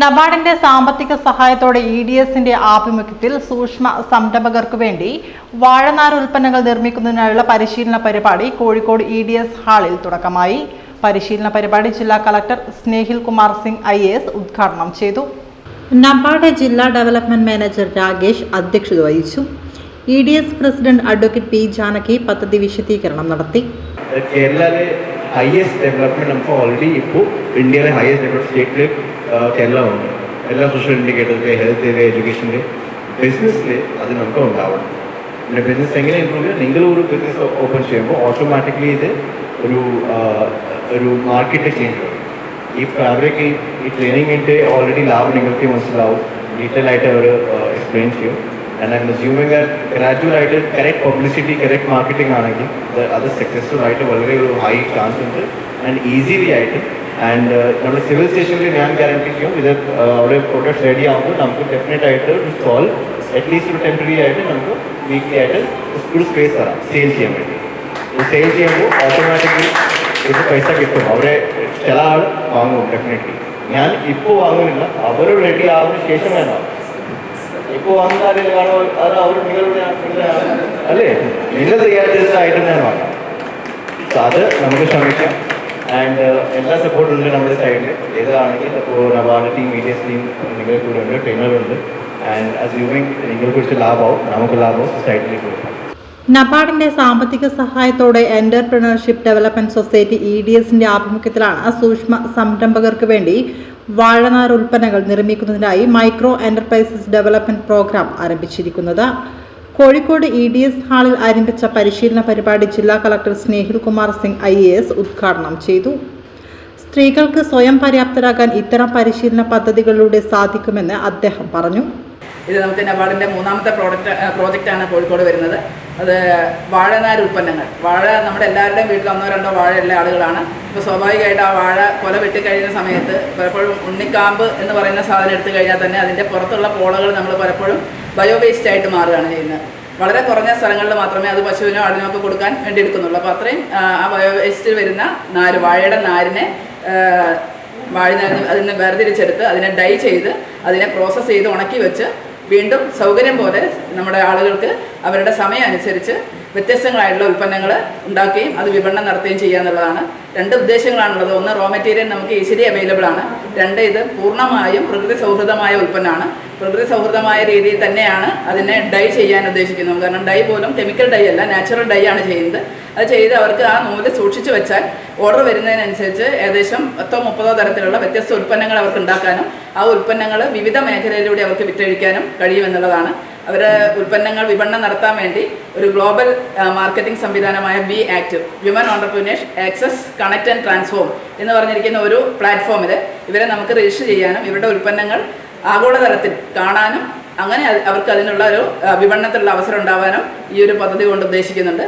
നബാർഡിന്റെ സാമ്പത്തിക സഹായത്തോടെ E D എസിന്റെ ആഭിമുഖ്യത്തിൽ സൂക്ഷ്മ സംരംഭകർക്ക് വേണ്ടി വാഴനാർ ഉൽപ്പന്നങ്ങൾ നിർമ്മിക്കുന്നതിനായുള്ള പരിശീലന പരിപാടി കോഴിക്കോട് ഇ ഡി എസ് ഹാളിൽ തുടക്കമായി. പരിശീലന പരിപാടി ജില്ലാ collector Snehil Kumar Singh I S ഉദ്ഘാടനം ചെയ്തു. നബാർഡ് ജില്ലാ ഡെവലപ്മെന്റ് മാനേജർ രാകേഷ് അധ്യക്ഷത വഹിച്ചു. E D S president advocate P Janaki പദ്ധതി വിശദീകരണം നടത്തി. കേരളയിലെ ഹയസ്റ്റ് ഡെവലപ്മെന്റ് നമുക്ക് ഓൾറെഡി ഇപ്പോൾ ഇന്ത്യയിലെ ഹയസ്റ്റ് ഡെവലപ്മെന്റ് സ്റ്റേറ്റിൽ ഉണ്ട്. എല്ലാ സോഷ്യൽ ഇൻഡിക്കേറ്റേഴ്സിലെ ഹെൽത്തിലെ എഡ്യൂക്കേഷന്റെ ബിസിനസ്സിൽ അത് നമുക്ക് ഉണ്ടാവണം. പിന്നെ ബിസിനസ് എങ്ങനെ ഇമ്പ്രൂവ് ചെയ്യുക നിങ്ങൾ ഒരു ബിസിനസ് ഓപ്പൺ ചെയ്യുമ്പോൾ ഓട്ടോമാറ്റിക്കലി ഇത് ഒരു ഒരു മാർക്കറ്റ് ചേഞ്ച് വരും ഈ ഫാബ്രിക് ഈ ട്രെയിനിങ്ങിന്റെ ഓൾറെഡി ലാഭം നിങ്ങൾക്ക് മനസ്സിലാവും. ഡീറ്റെയിൽ ആയിട്ട് അവർ എക്സ്പ്ലെയിൻ ചെയ്യും. ആൻഡ് ഐ അസ്യൂമിങ് ഗ്രാജുവൽ ആയിട്ട് കറക്റ്റ് പബ്ലിസിറ്റി കറക്റ്റ് മാർക്കറ്റിംഗ് ആണെങ്കിൽ അത് സക്സസ്ഫുൾ ആയിട്ട് വളരെ ഒരു ഹൈ ചാൻസ് ഉണ്ട്. ആൻഡ് ഈസിലി ആയിട്ട് ആൻഡ് നമ്മൾ സിവിൽ സ്റ്റേഷനിൽ ഞാൻ ഗ്യാരണ്ടി ചെയ്യും ഇത് uh, അവിടെ പ്രൊഡക്ട്സ് റെഡി ആകുമ്പോൾ നമുക്ക് ഡെഫിനറ്റ് ആയിട്ട് ഒരു സ്റ്റോൾ അറ്റ്ലീസ്റ്റ് ഒരു ടെമ്പററി ആയിട്ട് നമുക്ക് വീക്ക്ലി ആയിട്ട് ഒരു സ്പേസ് തരാം സെയിൽ ചെയ്യാൻ വേണ്ടി. സെയിൽ ചെയ്യുമ്പോൾ ഓട്ടോമാറ്റിക്കലി ഇത് പൈസ കിട്ടും. അവരെ ചില ആൾ വാങ്ങും ഡെഫിനറ്റ്ലി ഞാൻ ഇപ്പോൾ വാങ്ങുന്നില്ല അവർ റെഡി ആവുന്ന ശേഷം വേണം. ഇപ്പോൾ വാങ്ങുന്ന ആരെങ്കിലും അല്ലേ? നിങ്ങൾ തയ്യാറെടുത്ത ഐറ്റം ഞാൻ വാങ്ങാം. അത് നമുക്ക് ശ്രമിക്കാം. ആൻഡ് എല്ലാ സപ്പോർട്ടും ഉണ്ട് നമ്മുടെ സൈഡിൽ ഏതാണെങ്കിൽ ഇപ്പോൾ നവാർഡ് ടീം മീഡിയസ് ടീം നിങ്ങളുടെ കൂടെ ഉണ്ട് ട്രെയിനറുണ്ട് ആൻഡ് അസ്യൂമിങ് നിങ്ങൾക്ക് കുറിച്ച് ലാഭമാവും നമുക്ക് ലാഭം സൊസൈറ്റിയിലേക്ക് കൊടുക്കാം. നബാർഡിന്റെ സാമ്പത്തിക സഹായത്തോടെ entrepreneurship development society E D എസിന്റെ ആഭിമുഖ്യത്തിലാണ് സൂക്ഷ്മ സംരംഭകർക്ക് വേണ്ടി വാഴനാർ ഉൽപ്പന്നങ്ങൾ നിർമ്മിക്കുന്നതിനായി മൈക്രോ എന്റർപ്രൈസസ് ഡെവലപ്മെന്റ് പ്രോഗ്രാം ആരംഭിച്ചിരിക്കുന്നത്. കോഴിക്കോട് ഇ ഡി എസ് ഹാളിൽ ആരംഭിച്ച പരിശീലന പരിപാടി ജില്ലാ collector Snehil Kumar Singh I A S ഉദ്ഘാടനം ചെയ്തു. സ്ത്രീകൾക്ക് സ്വയം പര്യാപ്തരാകാൻ ഇത്തരം പരിശീലന പദ്ധതികളിലൂടെ സാധിക്കുമെന്ന് അദ്ദേഹം പറഞ്ഞു. ഇത് നമുക്ക് നബാർഡിന്റെ മൂന്നാമത്തെ പ്രോഡക്റ്റ് പ്രോജക്റ്റാണ് കോഴിക്കോട് വരുന്നത്. അത് വാഴനാര് ഉൽപ്പന്നങ്ങൾ. വാഴ നമ്മുടെ എല്ലാവരുടെയും വീട്ടിൽ ഒന്നോ രണ്ടോ വാഴയുള്ള ആളുകളാണ്. ഇപ്പോൾ സ്വാഭാവികമായിട്ട് ആ വാഴ കൊല വെട്ടിക്കഴിയുന്ന സമയത്ത് പലപ്പോഴും ഉണ്ണിക്കാമ്പ് എന്ന് പറയുന്ന സാധനം എടുത്തു കഴിഞ്ഞാൽ തന്നെ അതിന്റെ പുറത്തുള്ള പോളകൾ നമ്മൾ പലപ്പോഴും ബയോ വേസ്റ്റ് ആയിട്ട് മാറുകയാണ് ചെയ്യുന്നത്. വളരെ കുറഞ്ഞ സ്ഥലങ്ങളിൽ മാത്രമേ അത് പശുവിനോ ആടിനോ ഒക്കെ കൊടുക്കാൻ വേണ്ടി എടുക്കുന്നുള്ളൂ. അപ്പോൾ അത്രയും ആ, ബയോ വേസ്റ്റിൽ വരുന്ന നാര് വാഴയുടെ നാരിനെ വാഴ അതിനെ വേർതിരിച്ചെടുത്ത് അതിനെ ഡൈ ചെയ്ത് അതിനെ പ്രോസസ്സ് ചെയ്ത് ഉണക്കി വെച്ച് വീണ്ടും സൗകര്യം പോലെ നമ്മുടെ ആളുകൾക്ക് അവരുടെ സമയം അനുസരിച്ച് വ്യത്യസ്തങ്ങളായിട്ടുള്ള ഉൽപ്പന്നങ്ങൾ ഉണ്ടാക്കുകയും അത് വിപണനം നടത്തുകയും ചെയ്യുക എന്നുള്ളതാണ്. രണ്ട് ഉദ്ദേശങ്ങളാണുള്ളത്. ഒന്ന് റോ മെറ്റീരിയൽ നമുക്ക് ഈസിലി അവൈലബിൾ ആണ്. രണ്ട് ഇത് പൂർണമായും പ്രകൃതി സൗഹൃദമായ ഉൽപ്പന്നമാണ്. പ്രകൃതി സൗഹൃദമായ രീതിയിൽ തന്നെയാണ് അതിനെ ഡൈ ചെയ്യാൻ ഉദ്ദേശിക്കുന്നത്. കാരണം ഡൈ പോലും കെമിക്കൽ ഡൈ അല്ല നാച്ചുറൽ ഡൈ ആണ് ചെയ്യുന്നത്. അത് ചെയ്ത് അവർക്ക് ആ നൂൽ സൂക്ഷിച്ചു വെച്ചാൽ ഓർഡർ വരുന്നതിനനുസരിച്ച് ഏകദേശം പത്തോ മുപ്പതോ തരത്തിലുള്ള വ്യത്യസ്ത ഉൽപ്പന്നങ്ങൾ അവർക്ക് ഉണ്ടാക്കാനും ആ ഉൽപ്പന്നങ്ങൾ വിവിധ മേഖലയിലൂടെ അവർക്ക് വിറ്റഴിക്കാനും കഴിയുമെന്നുള്ളതാണ് അവരുടെ ഉൽപ്പന്നങ്ങൾ വിപണനം നടത്താൻ വേണ്ടി ഒരു ഗ്ലോബൽ മാർക്കറ്റിംഗ് സംവിധാനമായ be active women entrepreneurs access connect and transform എന്ന് പറഞ്ഞിരിക്കുന്ന ഒരു പ്ലാറ്റ്ഫോമിൽ ഇവരെ നമുക്ക് രജിസ്റ്റർ ചെയ്യാനും ഇവരുടെ ഉൽപ്പന്നങ്ങൾ ആഗോളതലത്തിൽ കാണാനും അങ്ങനെ അവർക്ക് അതിനുള്ള ഒരു വിപണനത്തിലുള്ള അവസരം ഉണ്ടാവാനും ഈ ഒരു പദ്ധതി കൊണ്ട് ഉദ്ദേശിക്കുന്നുണ്ട്.